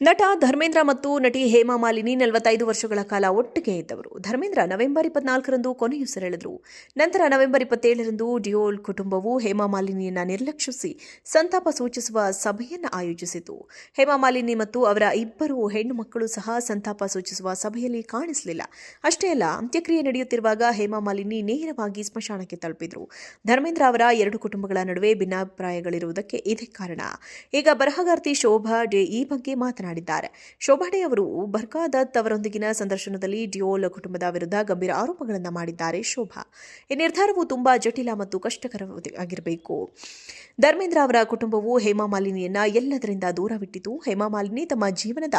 ನಟ ಧರ್ಮೇಂದ್ರ ಮತ್ತು ನಟಿ ಹೇಮಾ ಮಾಲಿನಿ ನಲವತ್ತೈದು ವರ್ಷಗಳ ಕಾಲ ಒಟ್ಟಿಗೆ ಇದ್ದವರು. ಧರ್ಮೇಂದ್ರ ನವೆಂಬರ್ ಇಪ್ಪತ್ನಾಲ್ಕರಂದು ಕೊನೆಯುಸಿರೆಳೆದರು ನಂತರ ನವೆಂಬರ್ ಇಪ್ಪತ್ತೇಳರಂದು ಡಿಯೋಲ್ ಕುಟುಂಬವು ಹೇಮಾ ಮಾಲಿನಿಯನ್ನ ನಿರ್ಲಕ್ಷಿಸಿ ಸಂತಾಪ ಸೂಚಿಸುವ ಸಭೆಯನ್ನು ಆಯೋಜಿಸಿತು. ಹೇಮಾ ಮಾಲಿನಿ ಮತ್ತು ಅವರ ಇಬ್ಬರು ಹೆಣ್ಣು ಮಕ್ಕಳು ಸಹ ಸಂತಾಪ ಸೂಚಿಸುವ ಸಭೆಯಲ್ಲಿ ಕಾಣಿಸಲಿಲ್ಲ. ಅಷ್ಟೇ ಅಲ್ಲ, ಅಂತ್ಯಕ್ರಿಯೆ ನಡೆಯುತ್ತಿರುವಾಗ ಹೇಮಾ ಮಾಲಿನಿ ನೇರವಾಗಿ ಸ್ಮಶಾನಕ್ಕೆ ತಲುಪಿದರು. ಧರ್ಮೇಂದ್ರ ಅವರ ಎರಡು ಕುಟುಂಬಗಳ ನಡುವೆ ಭಿನ್ನಾಭಿಪ್ರಾಯಗಳಿರುವುದಕ್ಕೆ ಇದೇ ಕಾರಣ. ಈಗ ಬರಹಗಾರ್ತಿ ಶೋಭಾ ಡೇ ಈ ಬಗ್ಗೆ ಮಾತನಾಡಿದ್ದಾರೆ. ಶೋಭಾಡೆ ಅವರು ಬರ್ಕಾ ದತ್ ಅವರೊಂದಿಗಿನ ಸಂದರ್ಶನದಲ್ಲಿ ಡಿಯೋಲ್ ಕುಟುಂಬದ ವಿರುದ್ಧ ಗಂಭೀರ ಆರೋಪಗಳನ್ನು ಮಾಡಿದ್ದಾರೆ ಶೋಭಾ. ಈ ನಿರ್ಧಾರವು ತುಂಬಾ ಜಟಿಲ ಮತ್ತು ಕಷ್ಟಕರವಾಗಿರಬೇಕು. ಧರ್ಮೇಂದ್ರ ಅವರ ಕುಟುಂಬವು ಹೇಮಾ ಮಾಲಿನಿಯನ್ನ ಎಲ್ಲದರಿಂದ ದೂರವಿಟ್ಟಿತು. ಹೇಮಾ ಮಾಲಿನಿ ತಮ್ಮ ಜೀವನದ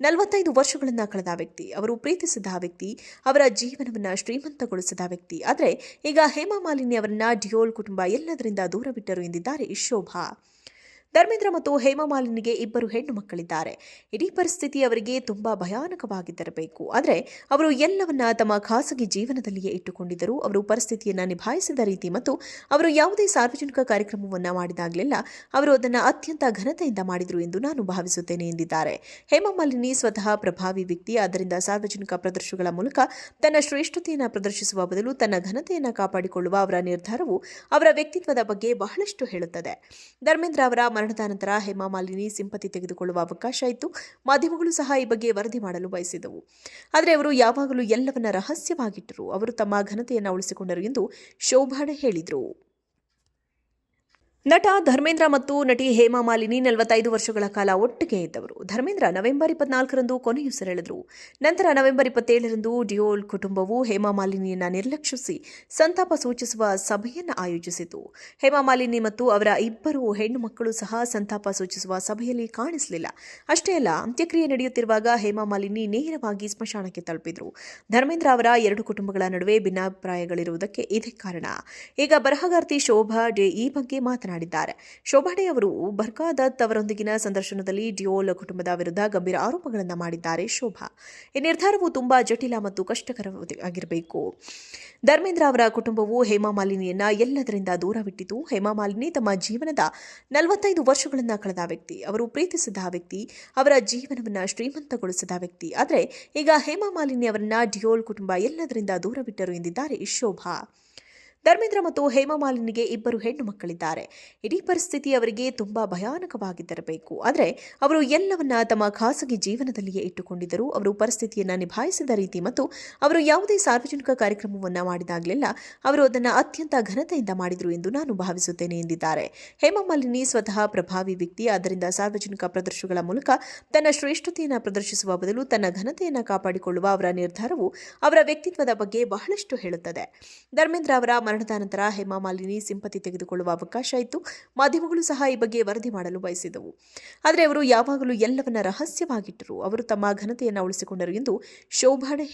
ನಲವತ್ತೈದು ವರ್ಷಗಳನ್ನ ಕಳೆದ ವ್ಯಕ್ತಿ. ಅವರು ಪ್ರೀತಿಸಿದ ವ್ಯಕ್ತಿ. ಅವರ ಜೀವನವನ್ನ ಶ್ರೀಮಂತಗೊಳಿಸಿದ ವ್ಯಕ್ತಿ. ಆದರೆ ಈಗ ಹೇಮಾ ಮಾಲಿನಿ ಅವರನ್ನ ಡಿಯೋಲ್ ಕುಟುಂಬ ಎಲ್ಲದರಿಂದ ದೂರವಿಟ್ಟರು ಎಂದಿದ್ದಾರೆ ಶೋಭಾ. ಧರ್ಮೇಂದ್ರ ಮತ್ತು ಹೇಮಮಾಲಿನಿಗೆ ಇಬ್ಬರು ಹೆಣ್ಣು ಮಕ್ಕಳಿದ್ದಾರೆ. ಇಡೀ ಪರಿಸ್ಥಿತಿ ಅವರಿಗೆ ತುಂಬಾ ಭಯಾನಕವಾಗಿದ್ದಿರಬೇಕು ಆದರೆ ಅವರು ಎಲ್ಲವನ್ನ ತಮ್ಮ ಖಾಸಗಿ ಜೀವನದಲ್ಲಿಯೇ ಇಟ್ಟುಕೊಂಡಿದ್ದರು. ಅವರು ಪರಿಸ್ಥಿತಿಯನ್ನು ನಿಭಾಯಿಸಿದ ರೀತಿ ಮತ್ತು ಅವರು ಯಾವುದೇ ಸಾರ್ವಜನಿಕ ಕಾರ್ಯಕ್ರಮವನ್ನು ಮಾಡಿದಾಗಲೆಲ್ಲ ಅವರು ಅದನ್ನು ಅತ್ಯಂತ ಘನತೆಯಿಂದ ಮಾಡಿದರು ಎಂದು ನಾನು ಭಾವಿಸುತ್ತೇನೆ ಎಂದಿದ್ದಾರೆ. ಹೇಮಮಾಲಿನಿ ಸ್ವತಃ ಪ್ರಭಾವಿ ವ್ಯಕ್ತಿ. ಆದ್ದರಿಂದ ಸಾರ್ವಜನಿಕ ಪ್ರದರ್ಶನಗಳ ಮೂಲಕ ತನ್ನ ಶ್ರೇಷ್ಠತೆಯನ್ನು ಪ್ರದರ್ಶಿಸುವ ಬದಲು ತನ್ನ ಘನತೆಯನ್ನು ಕಾಪಾಡಿಕೊಳ್ಳುವ ಅವರ ನಿರ್ಧಾರವು ಅವರ ವ್ಯಕ್ತಿತ್ವದ ಬಗ್ಗೆ ಬಹಳಷ್ಟು ಹೇಳುತ್ತದೆ. ಧರ್ಮೇಂದ್ರ ಅವರ ಮರಣದ ನಂತರ ಹೇಮಾ ಮಾಲಿನಿ ಸಿಂಪತಿ ತೆಗೆದುಕೊಳ್ಳುವ ಅವಕಾಶ ಇತ್ತು. ಮಾಧ್ಯಮಗಳು ಸಹ ಈ ಬಗ್ಗೆ ವರದಿ ಮಾಡಲು ಬಯಸಿದವು. ಆದರೆ ಅವರು ಯಾವಾಗಲೂ ಎಲ್ಲವನ್ನ ರಹಸ್ಯವಾಗಿಟ್ಟರು. ಅವರು ತಮ್ಮ ಘನತೆಯನ್ನು ಉಳಿಸಿಕೊಂಡರು ಎಂದು ಶೋಭಾಡೆ ಹೇಳಿದರು. ನಟ ಧರ್ಮೇಂದ್ರ ಮತ್ತು ನಟಿ ಹೇಮಾ ಮಾಲಿನಿ ನಲವತ್ತೈದು ವರ್ಷಗಳ ಕಾಲ ಒಟ್ಟಿಗೆ ಇದ್ದವರು. ಧರ್ಮೇಂದ್ರ ನವೆಂಬರ್ ಇಪ್ಪತ್ನಾಲ್ಕರಂದು ಕೊನೆಯುಸಿರೆಳೆದರು ನಂತರ ನವೆಂಬರ್ ಇಪ್ಪತ್ತೇಳರಂದು ಡಿಯೋಲ್ ಕುಟುಂಬವು ಹೇಮಾ ಮಾಲಿನಿಯನ್ನ ನಿರ್ಲಕ್ಷಿಸಿ ಸಂತಾಪ ಸೂಚಿಸುವ ಸಭೆಯನ್ನು ಆಯೋಜಿಸಿತು. ಹೇಮಾ ಮಾಲಿನಿ ಮತ್ತು ಅವರ ಇಬ್ಬರು ಹೆಣ್ಣು ಮಕ್ಕಳು ಸಹ ಸಂತಾಪ ಸೂಚಿಸುವ ಸಭೆಯಲ್ಲಿ ಕಾಣಿಸಲಿಲ್ಲ. ಅಷ್ಟೇ ಅಲ್ಲ, ಅಂತ್ಯಕ್ರಿಯೆ ನಡೆಯುತ್ತಿರುವಾಗ ಹೇಮಾ ಮಾಲಿನಿ ನೇರವಾಗಿ ಸ್ಮಶಾನಕ್ಕೆ ತಲುಪಿದರು. ಧರ್ಮೇಂದ್ರ ಅವರ ಎರಡು ಕುಟುಂಬಗಳ ನಡುವೆ ಭಿನ್ನಾಭಿಪ್ರಾಯಗಳಿರುವುದಕ್ಕೆ ಇದೇ ಕಾರಣ. ಈಗ ಬರಹಗಾರ್ತಿ ಶೋಭಾ ಡೇ ಈ ಬಗ್ಗೆ ಮಾತನಾಡಿದ್ದಾರೆ. ಶೋಭಾಡೆ ಅವರು ಬರ್ಕಾ ದತ್ ಅವರೊಂದಿಗಿನ ಸಂದರ್ಶನದಲ್ಲಿ ಡಿಯೋಲ್ ಕುಟುಂಬದ ವಿರುದ್ಧ ಗಂಭೀರ ಆರೋಪಗಳನ್ನು ಮಾಡಿದ್ದಾರೆ ಶೋಭಾ. ಈ ನಿರ್ಧಾರವು ತುಂಬಾ ಜಟಿಲ ಮತ್ತು ಕಷ್ಟಕರವಾಗಿರಬೇಕು. ಧರ್ಮೇಂದ್ರ ಅವರ ಕುಟುಂಬವು ಹೇಮಾ ಮಾಲಿನಿಯನ್ನ ಎಲ್ಲದರಿಂದ ದೂರವಿಟ್ಟಿತು. ಹೇಮಾ ಮಾಲಿನಿ ತಮ್ಮ ಜೀವನದ ನಲವತ್ತೈದು ವರ್ಷಗಳನ್ನ ಕಳೆದ ವ್ಯಕ್ತಿ. ಅವರು ಪ್ರೀತಿಸಿದ ವ್ಯಕ್ತಿ. ಅವರ ಜೀವನವನ್ನ ಶ್ರೀಮಂತಗೊಳಿಸಿದ ವ್ಯಕ್ತಿ. ಆದರೆ ಈಗ ಹೇಮಾ ಮಾಲಿನಿ ಅವರನ್ನ ಡಿಯೋಲ್ ಕುಟುಂಬ ಎಲ್ಲದರಿಂದ ದೂರವಿಟ್ಟರು ಎಂದಿದ್ದಾರೆ ಶೋಭಾ. ಧರ್ಮೇಂದ್ರ ಮತ್ತು ಹೇಮಮಾಲಿನಿಗೆ ಇಬ್ಬರು ಹೆಣ್ಣು ಮಕ್ಕಳಿದ್ದಾರೆ. ಇಡೀ ಪರಿಸ್ಥಿತಿ ಅವರಿಗೆ ತುಂಬಾ ಭಯಾನಕವಾಗಿದ್ದಿರಬೇಕು ಆದರೆ ಅವರು ಎಲ್ಲವನ್ನ ತಮ್ಮ ಖಾಸಗಿ ಜೀವನದಲ್ಲಿಯೇ ಇಟ್ಟುಕೊಂಡಿದ್ದರು. ಅವರು ಪರಿಸ್ಥಿತಿಯನ್ನು ನಿಭಾಯಿಸಿದ ರೀತಿ ಮತ್ತು ಅವರು ಯಾವುದೇ ಸಾರ್ವಜನಿಕ ಕಾರ್ಯಕ್ರಮವನ್ನು ಮಾಡಿದಾಗಲೆಲ್ಲ ಅವರು ಅದನ್ನು ಅತ್ಯಂತ ಘನತೆಯಿಂದ ಮಾಡಿದರು ಎಂದು ನಾನು ಭಾವಿಸುತ್ತೇನೆ ಎಂದಿದ್ದಾರೆ. ಹೇಮಮಾಲಿನಿ ಸ್ವತಃ ಪ್ರಭಾವಿ ವ್ಯಕ್ತಿ. ಆದ್ದರಿಂದ ಸಾರ್ವಜನಿಕ ಪ್ರದರ್ಶನಗಳ ಮೂಲಕ ತನ್ನ ಶ್ರೇಷ್ಠತೆಯನ್ನು ಪ್ರದರ್ಶಿಸುವ ಬದಲು ತನ್ನ ಘನತೆಯನ್ನು ಕಾಪಾಡಿಕೊಳ್ಳುವ ಅವರ ನಿರ್ಧಾರವು ಅವರ ವ್ಯಕ್ತಿತ್ವದ ಬಗ್ಗೆ ಬಹಳಷ್ಟು ಹೇಳುತ್ತದೆ. ಧರ್ಮೇಂದ್ರ ಅವರ ಮರಣದ ನಂತರ ಹೇಮಾ ಮಾಲಿನಿ ಸಿಂಪತಿ ತೆಗೆದುಕೊಳ್ಳುವ ಅವಕಾಶ ಇತ್ತು. ಮಾಧ್ಯಮಗಳು ಸಹ ಈ ಬಗ್ಗೆ ವರದಿ ಮಾಡಲು ಬಯಸಿದವು. ಆದರೆ ಅವರು ಯಾವಾಗಲೂ ಎಲ್ಲವನ್ನ ರಹಸ್ಯವಾಗಿಟ್ಟರು. ಅವರು ತಮ್ಮ ಘನತೆಯನ್ನು ಉಳಿಸಿಕೊಂಡರು ಎಂದು ಶೋಭಾಡೆ